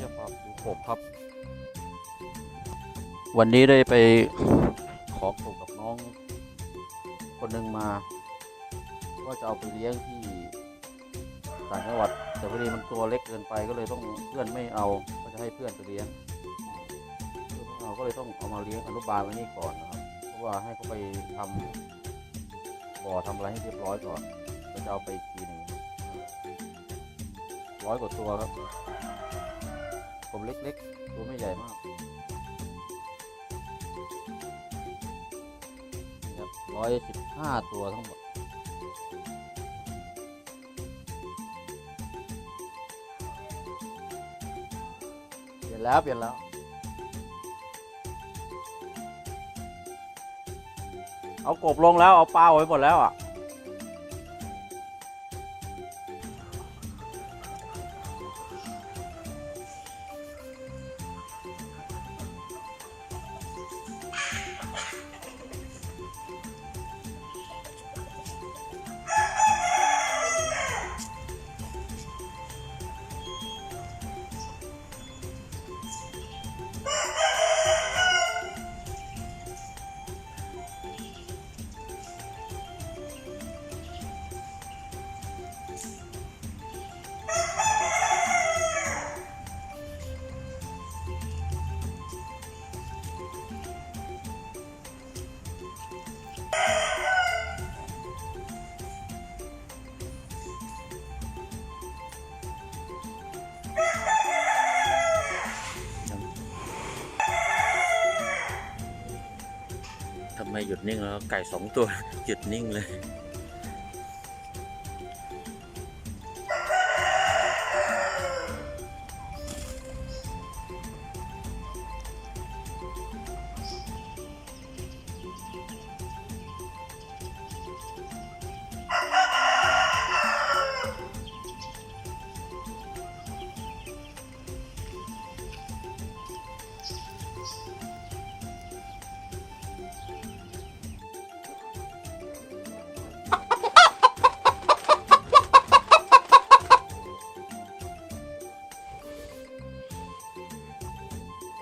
จะพับดูผมครับ วันนี้ได้ไปขอกลุ่มกับน้อง คนหนึ่งมา ก็จะเอาไปเลี้ยงที่ต่างจังหวัด แต่พอดีมันตัวเล็กเกินไปก็เลยต้องเพื่อนไม่เอา ก็จะให้เพื่อนไปเลี้ยงเราก็เลยต้องเอามาเลี้ยงอนุบาลไว้นี่ก่อนนะครับ เพราะว่าให้เขาไปทำบ่อทำอะไรให้เรียบร้อยก่อนก็จะเอาไปทีหนึ่ง ร้อยกว่าตัวครับ ผมเล็กๆ ตัวไม่ใหญ่มากครับร้อยสิบห้าตัวทั้งหมดเปลี่ยนแล้วเปลี่ยนแล้ว เอากบลงแล้ว เอาปลาไว้หมดแล้วอะ ไมหยุดนิ่งแล้วไก่สองตัวหยุดนิ่งเลย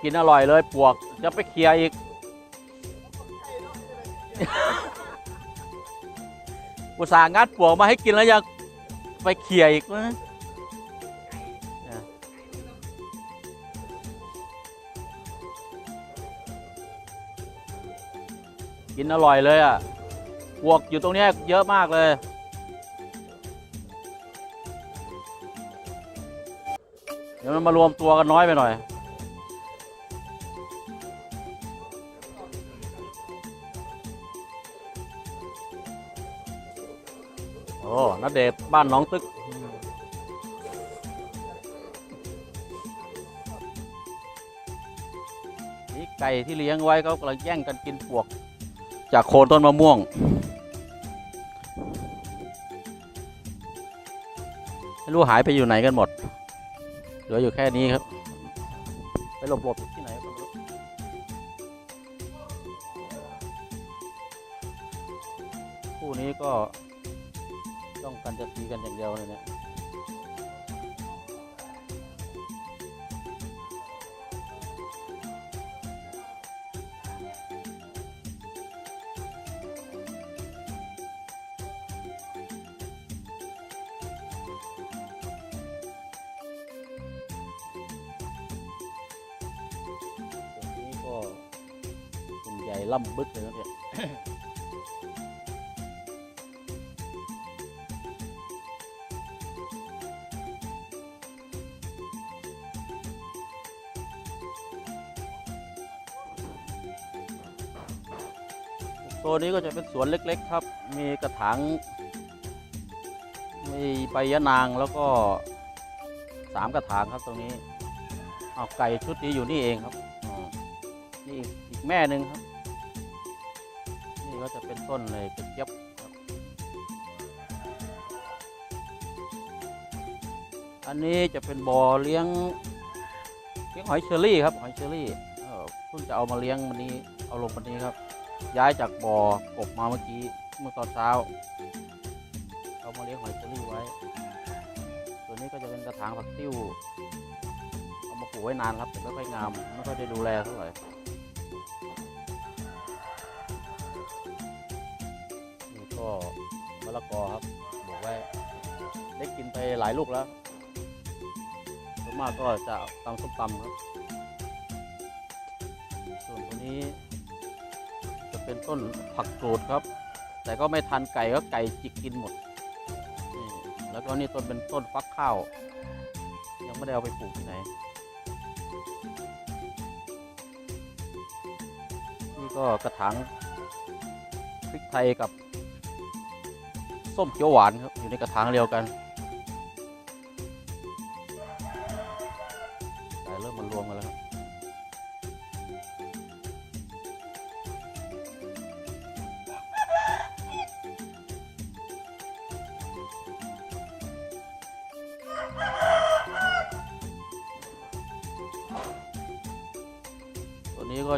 กินอร่อยเลยปวกจะไปเคลียร์อีก อุตส่าห์งัดปวกมาให้กินแล้วยังไปเคลียร์อีกนะเนี่ยกินอร่อยเลยอะปวกอยู่ตรงเนี้ยเยอะมากเลย เดี๋ยวมันมารวมตัวกันน้อยไปหน่อย นัดเดชบ้านน้องตึก นี่ไก่ที่เลี้ยงไว้เขากำลังแย่งกันกินปวก จากโคนต้นมะม่วง ไม่รู้หายไปอยู่ไหนกันหมด เหลืออยู่แค่นี้ครับ ไปหลบๆที่ไหนก็ไม่ะคู่นี้ก็ กันจะตีกันอย่างเดียวเลยเนี่ยตรงนี้ก็คุณใหญ่ล่ำบึกเลยนะเนี่ย โซนนี้ก็จะเป็นสวนเล็ก ๆ ครับ มีกระถาง มีใบยะนางแล้วก็สามกระถางครับตรงนี้ เอาไก่ชุดนี้อยู่นี่เองครับนี่อีกแม่หนึ่งครับ นี่ก็จะเป็นต้นเลยเป็นเจี๊ยบครับอันนี้จะเป็นบ่อเลี้ยงเลี้ยงหอยเชอรี่ครับหอยเชอรี่เพิ่งจะเอามาเลี้ยงวันนี้เอาลงวันนี้ครับ ย้ายจากบ่อกบมาเมื่อกี้เมื่อตอนเช้าเอามาเลี้ยงหอยเชอรี่ไว้ตัวนี้ก็จะเป็นกระถางผักติ้ว เอามาปลูกไว้นานครับแต่ไม่ค่อยงามไม่ค่อยได้ดูแลเท่าไหร่นี่ก็มะละกอครับปลูกไว้ได้กินไปหลายลูกแล้วส่วนมากก็จะตำส้มตำครับ ส่วนตัวนี้ เป็นต้นผักกูดครับ แต่ก็ไม่ทันไก่ก็ไก่จิกกินหมดนี่แล้วก็นี่ต้นเป็นต้นฟักข้าว ยังไม่ได้เอาไปปลูกที่ไหน นี่ก็กระถางพริกไทยกับส้มเขียวหวานครับอยู่ในกระถางเดียวกัน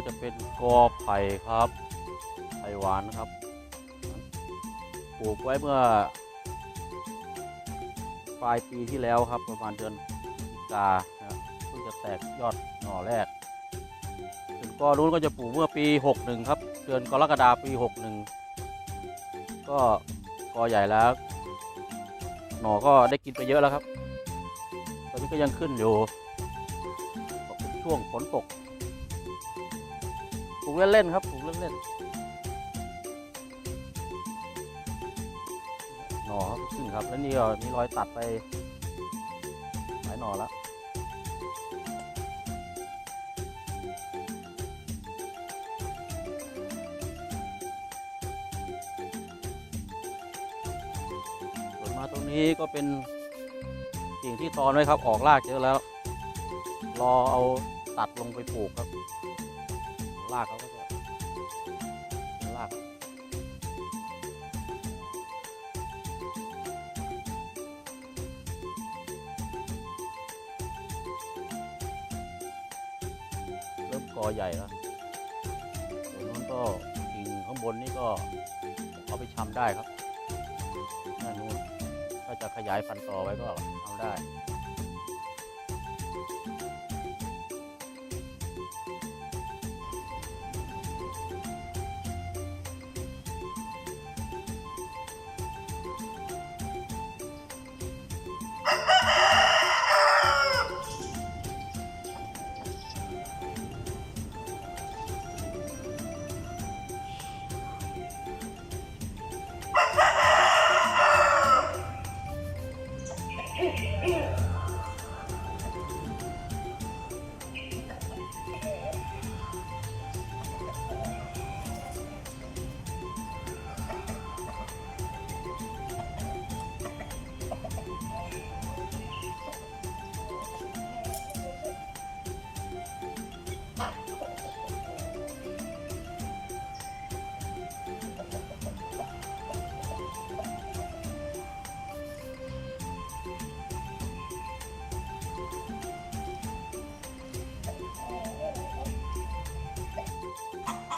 จะเป็นกอไผ่ครับ ไผ่หวานนะครับ ปลูกไว้เมื่อ ปลายปีที่แล้วครับ ประมาณเดือนกิกานะเพิ่งจะแตกยอดหน่อแรกส่วนกอนู้นก็จะปลูกเมื่อปี 61 ครับ เดือนกรกฎาปี 61 ก็กอใหญ่แล้ว หน่อก็ได้กินไปเยอะแล้วครับ ตอนนี้ก็ยังขึ้นอยู่เป็นช่วงฝนตก ลูกเล่นๆครับปลูกเล่นๆหน่อครับขึ้นครับ แล้วนี่ก็มีรอยตัดไปหลายหน่อแล้วส่วนมาตรงนี้ก็เป็นกิ่งที่ตอนไว้ครับ ออกรากเยอะแล้ว รอเอาตัดลงไปปลูกครับ รากเขาก็จะรากเริ่มกอใหญ่แล้วส่วนนู้นก็กิ่งข้างบนนี่ก็เอาไปชำได้ครับด้านนู้นถ้าจะขยายพันธุ์ต่อไว้ก็เอาได้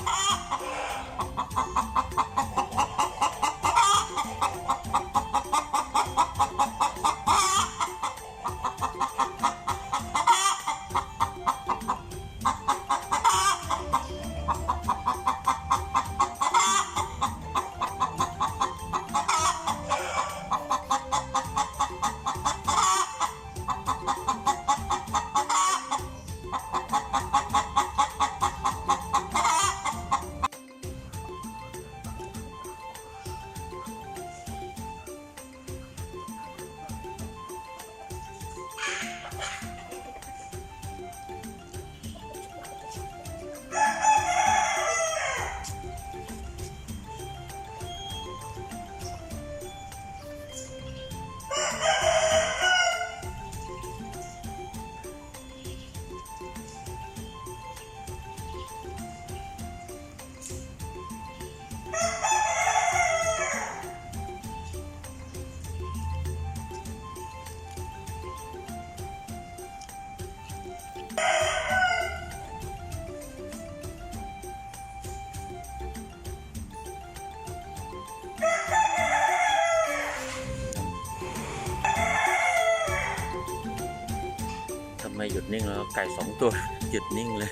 Ha ha ha ha! หยุดนิ่งแล้วไก่สองตัวหยุดนิ่งเลย